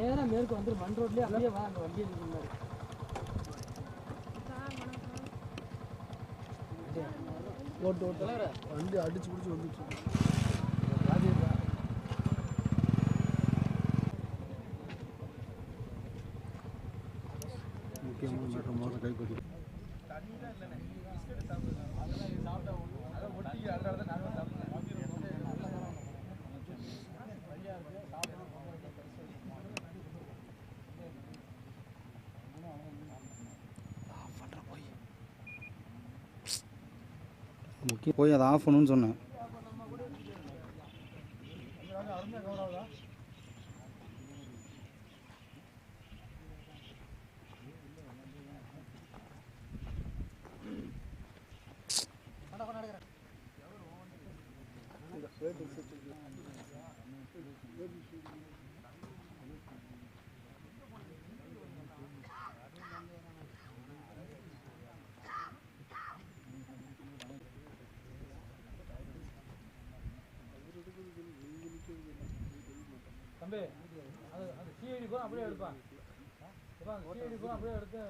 நேரா மேற்கு வந்து மண் ரோட்லயே அப்படியே வா அந்த வண்டியை இருக்கு ஓட்டு ஓட்டு. வண்டி அடிச்சு பிடிச்சி வந்துச்சு முக்கியமான சட்டமாக கைப்பற்றி முக்கியம் போய் அதை ஆஃப் பண்ணணும்னு சொன்னேன். தம்பி அது அந்த சிஐடி கூட அப்படியே எடுப்பான். இப்போ அந்த சிஐடி கூட அப்படியே எடுத்து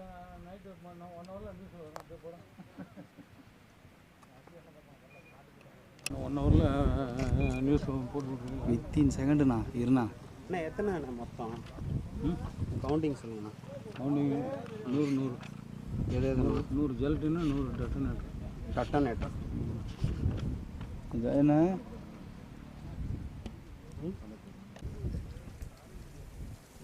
நைட்டு ஒன் ஹவரில் நியூஸ் வரும் அப்படியே போகிறோம் ஒன் ஹவரில் நியூஸ் போட்டு வித்தின் செகண்டுண்ணா இருண்ணா. அண்ணா எத்தனை அண்ணா மொத்தம்? கவுண்டிங் சொல்லுங்கண்ணா. கவுண்டிங் நூறு நூறு. எழுபது நூறு நூறு ஜெலட்டினா நூறு டெட்டனேட்டர் டட்டனேட்டர் இது என்ன?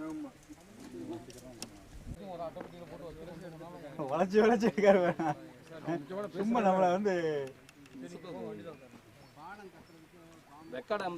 ஆமாம் வளைச்சு வளைச்சி இருக்காரு சும்மா நம்மளை வந்து வெக்கடம்